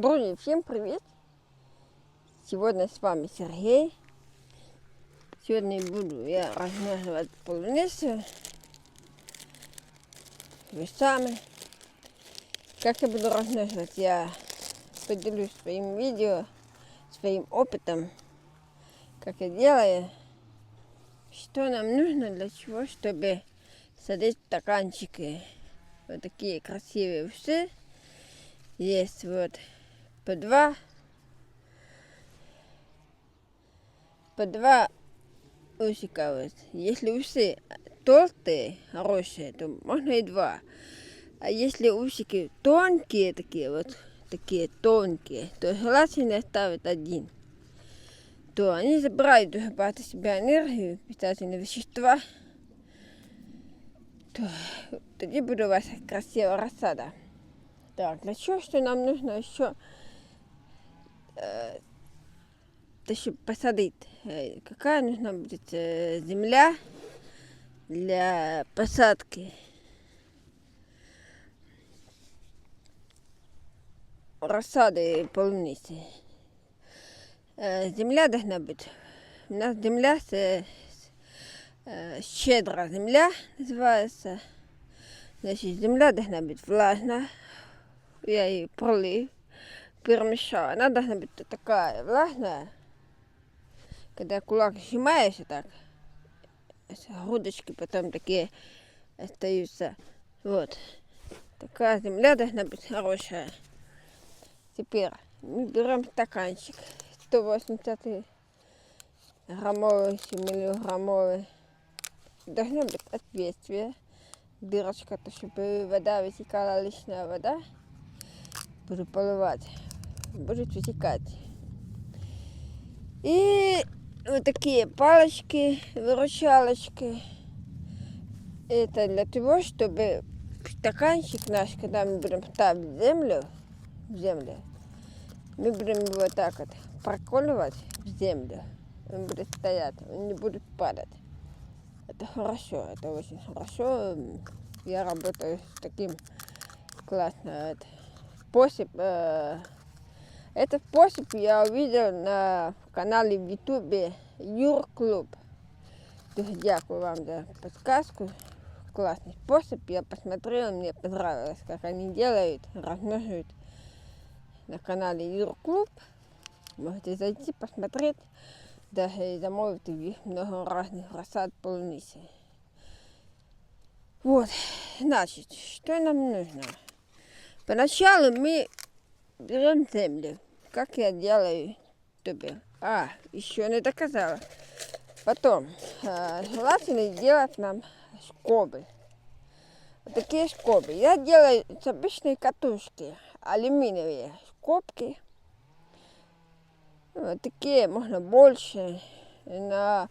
Друзі, всім привіт! Сьогодні з вами Сергій. Сьогодні буду я розмножувати полуницю. Ви самі. Как я буду размноживать, я поделюсь своим видео, своим опытом, как я делаю, что нам нужно для чего, чтобы садить стаканчики. Вот такие красивые усы. Есть вот по два, по два усика вот. Если усы толстые, хорошие, то можно и два. А если усики тонкие такие вот, такие тонкие, то желательно ставить один. То они забирают дуже багато себе енергію, питательні вещества. То тоді буде у вас красива розсада. Так, для чего что нам нужно еще э, то, чтобы посадить? Э, какая нужна будет э, земля для посадки? Рассады полуницы. Э, земля должна быть. У нас земля с, с, э, щедрая земля называется. Значит, земля должна быть влажная. Я ее пролив, Перемешала. Она должна быть такая влажная. Когда кулак сжимаешь так, грудочки потом такие остаются. Вот. Такая земля должна быть хорошая. Теперь мы берем стаканчик 180 граммовый, 7 миллиграммовый. Должно быть отверстие, дырочка, то чтобы вода вытекала лишняя вода. Буду поливать. Будет вытекать. И вот такие палочки, выручалочки. Это для того, чтобы стаканчик наш, когда мы будем ставить в землю, в землю, мы будем его так вот проколывать в землю. Он будет стоять, он не будет падать. Это хорошо, это очень хорошо. Я работаю с таким классно. Это. Э, этот способ я увидел на канале в Ютубе Юр Клуб. Дякую вам за подсказку. Классный способ. Я посмотрела, мне понравилось, как они делают, размножают на канале Юр Клуб. Можете зайти, посмотреть. Даже замовить у много разных рассад полуницы. Вот, значит, что нам нужно? Поначалу мы берем землю, как я делаю тебе. А, еще не доказала. Потом, э, желательно делать нам скобы. Вот такие скобы. Я делаю с обычной катушки, алюминиевые скобки. Вот такие, можно больше. На,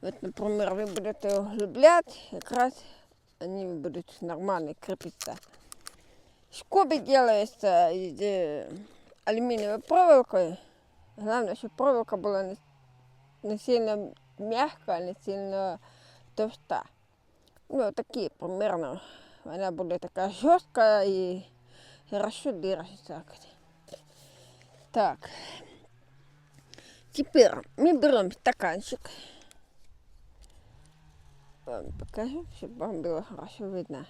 вот, например, вы будете углублять, как раз они будут нормально крепиться. Скобы делаются из э, алюминиевой проволокой. Главное, чтобы проволока была не, не сильно мягкая, не сильно толста. Ну, такие примерно. Она будет такая жесткая и хорошо держится. Так. Теперь мы берем стаканчик. Вам покажу, чтобы вам было хорошо видно.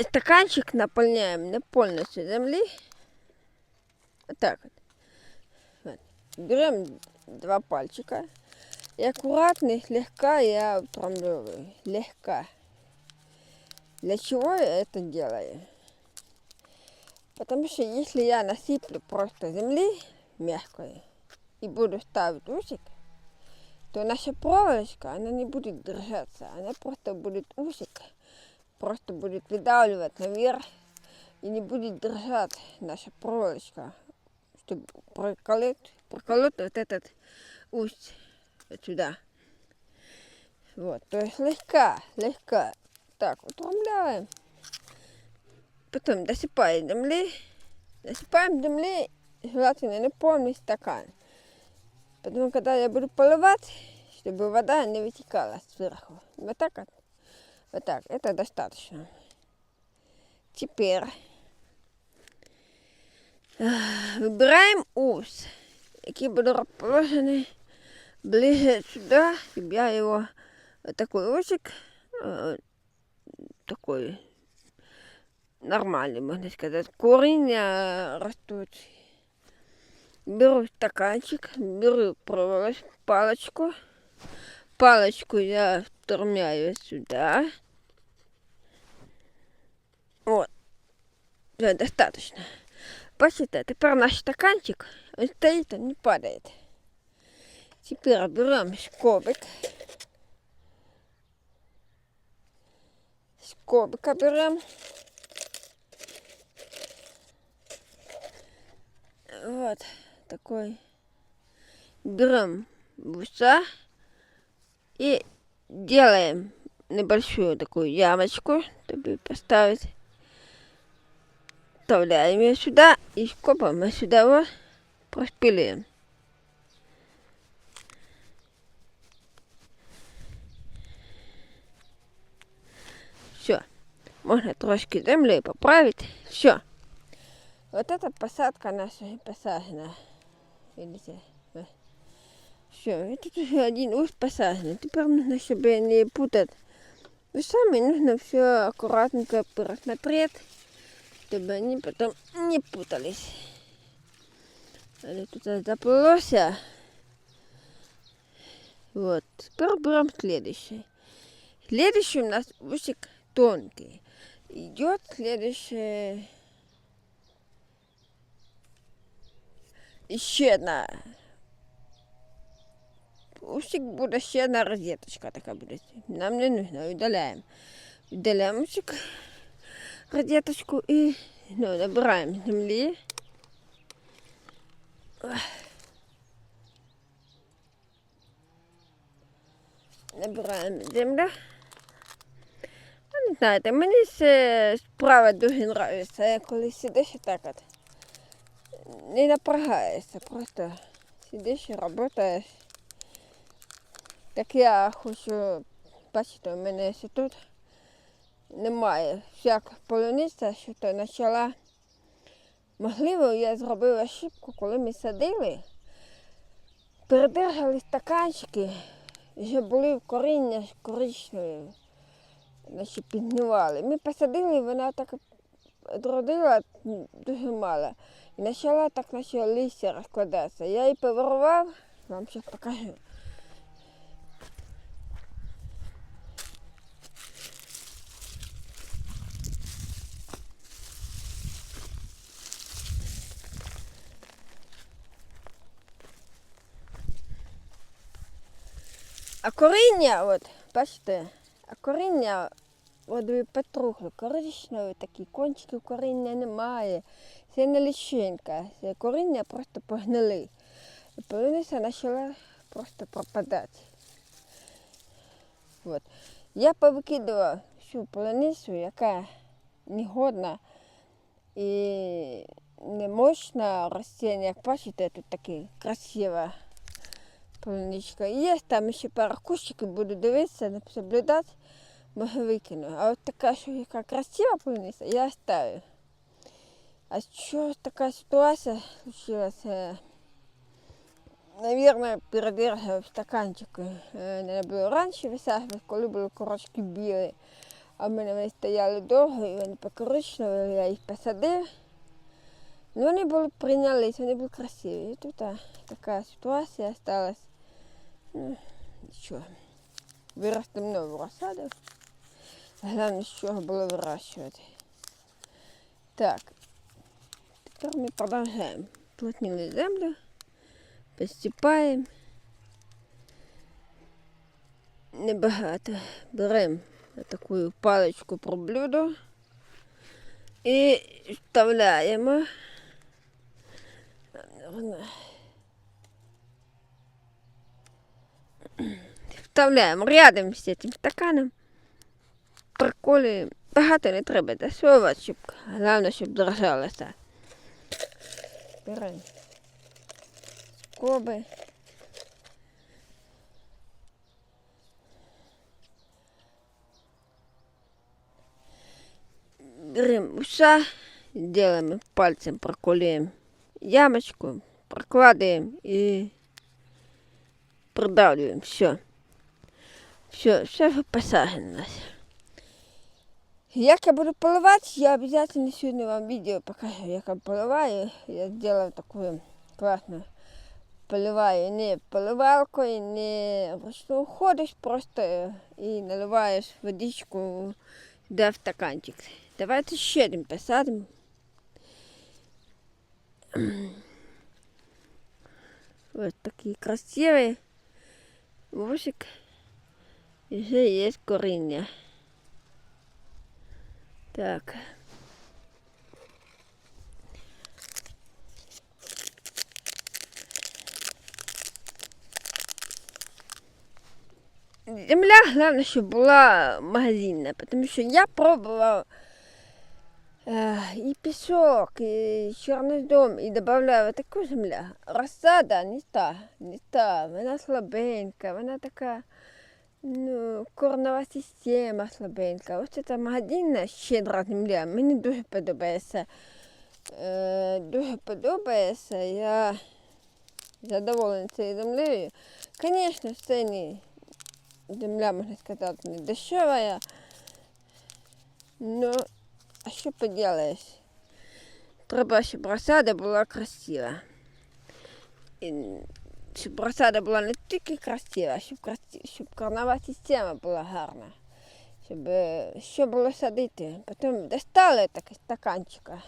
Стаканчик наполняем не полностью земли. Вот так вот. вот. Берем два пальчика. И аккуратно, слегка я утрамливаю. Легко. Для чего я это делаю? Потому что если я насыплю просто земли мягкой и буду ставить усик, то наша проволочка, она не будет держаться. Она просто будет усик просто будет выдавливать наверх и не будет держать наша проволочка, чтобы проколоть, проколоть вот этот усть сюда. Вот, то есть слегка, слегка. Так, утрамляем. Потом досыпаем земли. Досыпаем земли, желательно не полный стакан. Потом, когда я буду поливать, чтобы вода не вытекала сверху. Вот так вот. Вот так, это достаточно. Теперь Ех, Вибираємо ус, який буде розположений ближе сюди, щоб я його такий усик, е, такий нормальний, можна сказати. Коріння ростуть. Беру стаканчик, беру проволоч- палочку. Палочку я втормяю сюда. Вот. Все, достаточно. Бачите, тепер наш стаканчик он стоит, он не падает. Теперь берем скобик. Скобика берем. Вот такой. Берем буса и делаем небольшую такую ямочку, чтобы поставить. Вставляем ее сюда и скобом мы сюда вот проспилим. Все. Можно трошки земли поправить. Все. Вот эта посадка наша посажена. Видите? Все, тут уже один уж посажен. Теперь нужно, чтобы не путать. Вы сами нужно все аккуратненько просмотреть, чтобы они потом не путались. Але тут заплылось. Вот. Теперь берем следующий. Следующий у нас усик тонкий. Идет следующий ще одна. Усик буде ще одна розеточка така буде. Нам не нужно, удаляємо. Удаляємо усик, розеточку і ну, набираємо землі. Набираємо землю. Не знаєте, мені це справа дуже подобається. Коли сидиш і так от не напрягаєшся, просто сидиш і працюєш. Так я хочу, бачите, у мене ще тут немає всяк полуниця, що то почала. Можливо, я зробила ошибку, коли ми садили, передержали стаканчики, вже були в коріння коричневі, наче підгнивали. Ми посадили, вона так відродила дуже мало. І почала так наче листя розкладатися. Я її поворував, вам зараз покажу. А коріння, от, бачите, а коріння, от ви потрухли, коричневі такі, кончиків коріння немає. Це не личинка, це коріння просто погнили. І полуниця почала просто пропадати. От. Я повикидувала всю полуницю, яка негодна і не мощна. Як бачите, тут таке красиве полуничка. Є там ще пару кущиків, буду дивитися, не соблюдати, може викину. А от така, що яка красива полуниця, я оставлю. А що така ситуація случилася? Наверное, передержав стаканчик. Е, Не було раніше висаджувати, коли були корочки білі. А в мене вони стояли довго і вони покоричневі, я їх посадив. Ну, вони були прийнялись, вони були красиві. І тут а, така ситуація сталася. Ну, нічого. Виростемо нову розсаду. Головне, з чого було. Так. Тепер ми продовжуємо. Плотніли землю, посипаємо. Небагато. Беремо таку паличку проблюду і вставляємо. Вставляємо рядом з цим стаканом. Приколюємо. Багато не треба, досовувати, щоб головне, щоб держалося. Беремо скоби. Берем уса, делаем пальцем, проколюємо ямочку, прокладываем и продавливаем. Все. Все, все у. Як я буду поливати, я обязательно сегодня вам видео покажу, як я поливаю. Я сделала такую классную поливаю не поливалкою, не вручну ходиш просто і наливаєш водичку де в стаканчик. Давайте ще один посадимо. Ось такий красивий вусик. І вже є коріння. Так. Земля, главное, щоб була магазинна, тому що я пробував е, і пісок, і чорнозем, і додавав таку землю. Розсада не та, не та, вона слабенька, вона така, ну, корнова система слабенька. Ось ця магазинна щедра земля, мені дуже подобається. Е, дуже подобається, я задоволена цією землею. Звісно, це не земля, можна сказати, не дешева. Ну, а що поделаєш? Треба, щоб розсада була красива. І щоб розсада була не тільки красива, щоб, щоб корнова система була гарна. Щоб е, що було садити. Потім достали так стаканчика.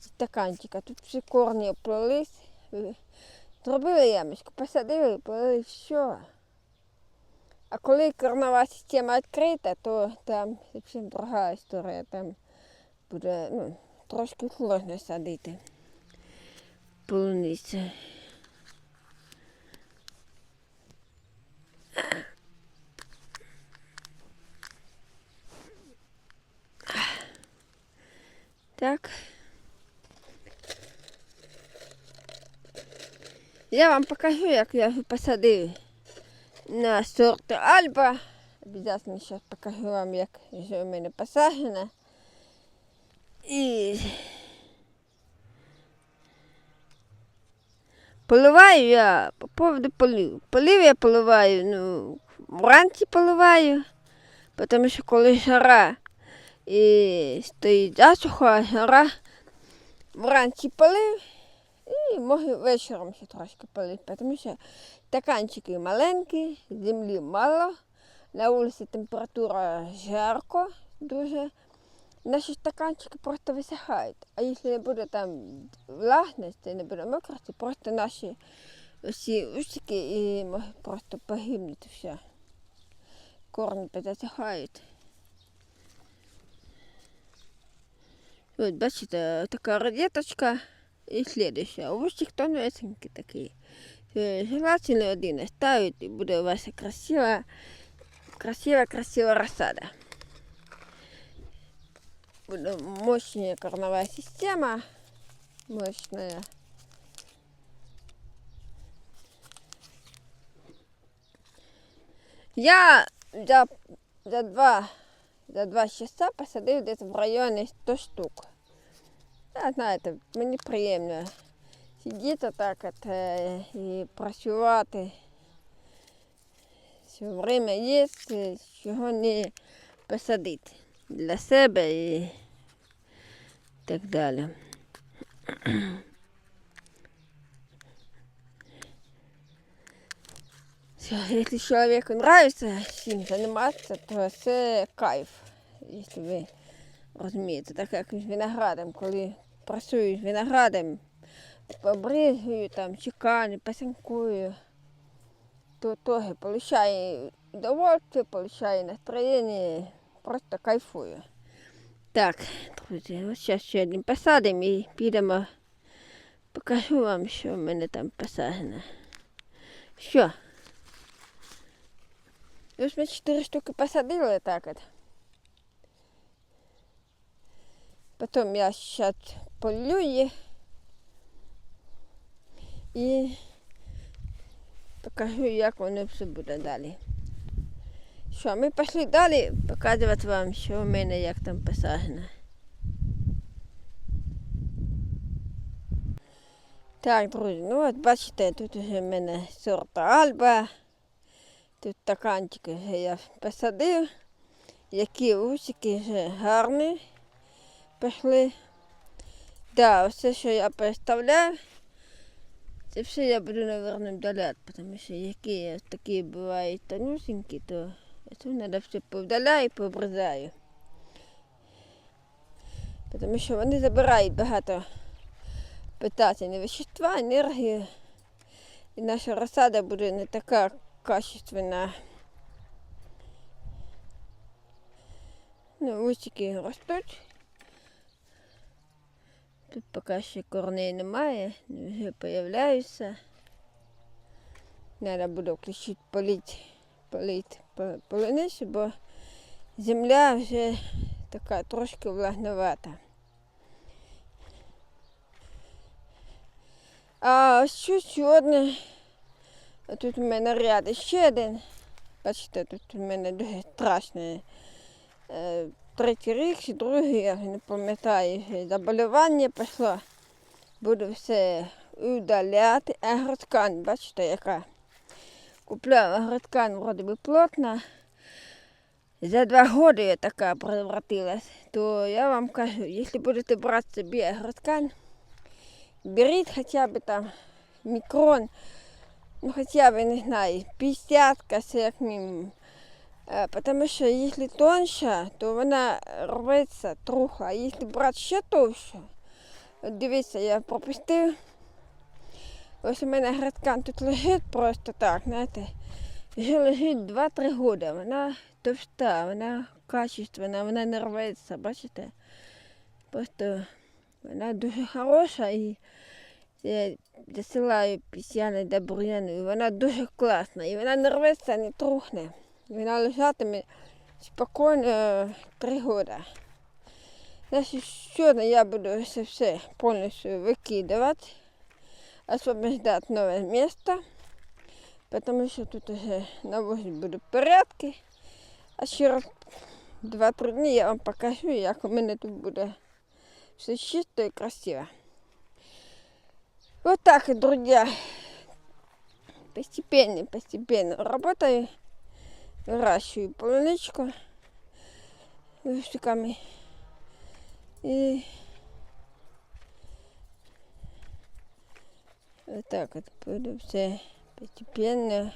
Стаканчика. Тут всі корні оплились. е, Зробили ямочку, посадили, полили, все. А коли корнова система відкрита, то там зовсім друга історія. Там буде ну, трошки сложно садити полуницю. Так. Я вам покажу, як я його посадив на сорт Альба. Обязательно сейчас покажу вам, як вже у мене посаджено. І поливаю я по поводу полив. Полив я поливаю, ну, вранці поливаю, тому що коли жара і стоїть засуха, жара, вранці полив і можу вечором ще трошки полити, тому що Стаканчики маленькі, землі мало. На вулиці температура жарко дуже. Наші стаканчики просто висихають. А якщо не буде там влажності, не буде мокрості, просто наші всі усики і просто погибнути все. Корні позасихають. От бачите, така розеточка і слідуща. Усик тонесенький такий. Е, Желательно один оставить, і буде у вас красива, красива, красива розсада. Буде мощная корневая система. Мощная. Я за, за два за два часа посадив десь в районі 100 штук. Знаєте, мені приємно сидіти так от, і працювати. Все время є, чого не посадити для себе і так далі. Если человеку нравится чим займатися, то це кайф, якщо ви розумієте. Так як з виноградом, коли працюю виноградом, побризгаю, там, чекаю, пасинкую, то теж получаю удовольствие, получаю настроєння, просто кайфую. Так, друзі, ось зараз ще один посадимо і підемо. Покажу вам, що в мене там посаджено. Що? Ось ми чотири штуки посадили так от. Потім я зараз полю їх і покажу, як воно все буде далі. Що, ми пішли далі показувати вам, що у мене як там посаджено. Так, друзі, ну от бачите, тут вже в мене сорт Альба. Тут стаканчики вже я посадив. Які усики вже гарні пішли. Да, все, що я переставляв, це все я буду, наверное, вдаляти, тому що які такі бувають тонюсенькі, то це треба все повдаляю і пообрізаю. Тому що вони забирають багато питательні вещества, енергію. І наша розсада буде не така качественна. Ну, усики ростуть. Тут поки ще корней немає, вже появляються. Треба буде включити полить, полить по- бо земля вже така трошки влагновата. А ось сьогодні. А Тут у мене ряд ще один. Бачите, тут у мене дуже страшне. Третій рік чи другий, я не пам'ятаю, вже заболівання пішло. Буду все удаляти. Агроткань, бачите, яка. Купляв агроткань, вроде би плотна. За два роки я така превратилась. То я вам кажу, якщо будете брати собі агроткань, беріть хоча б там мікрон, ну хоча б, не знаю, 50 це як мінімум. Е, Потому що якщо тонша, то вона рветься трохи, а якщо брати ще товще, дивіться, я пропустив. Ось у мене градкан тут лежить просто так, знаєте. Вже лежить 2-3 роки. Вона товста, вона качественна, вона не рветься, бачите? Просто вона дуже хороша і я засилаю пісяни до бур'яну, і вона дуже класна. І вона не рветься, не трухне. І Вона лежатиме спокійно 3 роки. Значить, сьогодні я буду це все повністю викидувати, освобождати нове місце, тому що тут вже наводити буду порядки. А через 2-3 дні я вам покажу, як у мене тут буде все чисто і красиво. Вот так, друзья. Постепенно, постепенно работаю. Выращиваю полуничку штуками. И вот так вот буду все постепенно.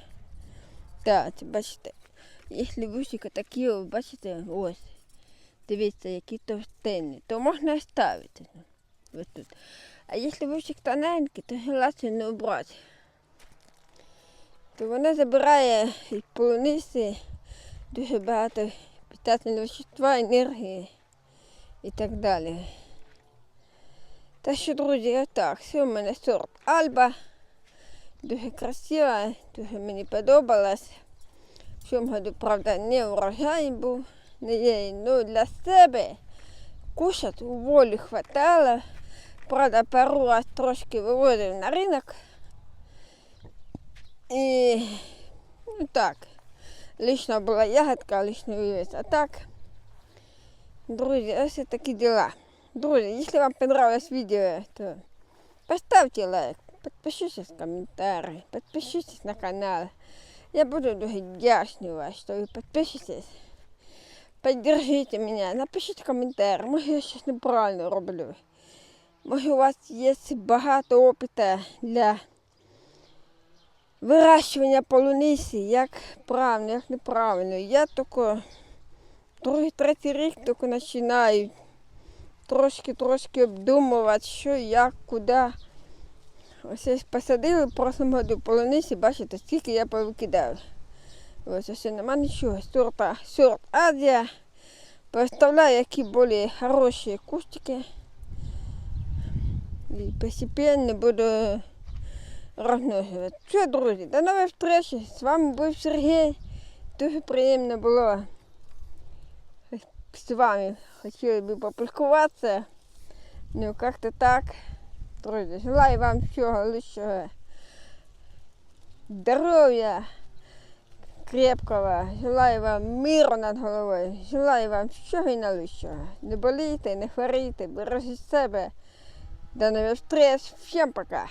Так, бачите, якщо вусика такі, бачите, ось, дивіться, які товстенні, то можна ставити. Ось тут. А якщо вусик тоненький, то желательно убрати. То вона забирає від полуниці дуже багато питательного вещества, енергії і так далі. Так що, друзі, отак. Все у мене сорт Альба. Дуже красива, дуже мені подобалась. В цьому году, правда, не урожай був, не є, ну для себе кушать у волі хватало. Правда, пару раз трошки вивозив на ринок. І ну так, лишня була ягодка, лишній вивіз. А так, друзі, ось такі діла. Друзі, якщо вам понравилось видео, то поставьте лайк, подпишитесь в комментарии, подпишитесь на канал. Я буду дуже вас, что вы подпишетесь. Поддержите меня, напишіть коментар, може я щось неправильно роблю. Може у вас є багато опиту для вирощування полуниці, як правильно, як неправильно. Я тільки другий, третій рік тільки починаю трошки-трошки обдумувати, що, як, куди. Ось посадили в прошлому году полуниці, бачите, скільки я повикидав. Ось ось нема нічого. Сорта, сорт Азія. Поставляю, які більш хороші кустики. І постепенно буду розмножувати. Все, друзі, до нової зустрічі. З вами був Сергій. Дуже приємно було з вами. Хотіли би попілкуватися. Ну, як-то так. Друзі, желаю вам всього лучшого. Здоров'я крепкого. Желаю вам миру над головою. Желаю вам всього і найкращого. Не болійте, не хворійте, бережіть себе. До нових встреч. Всім пока.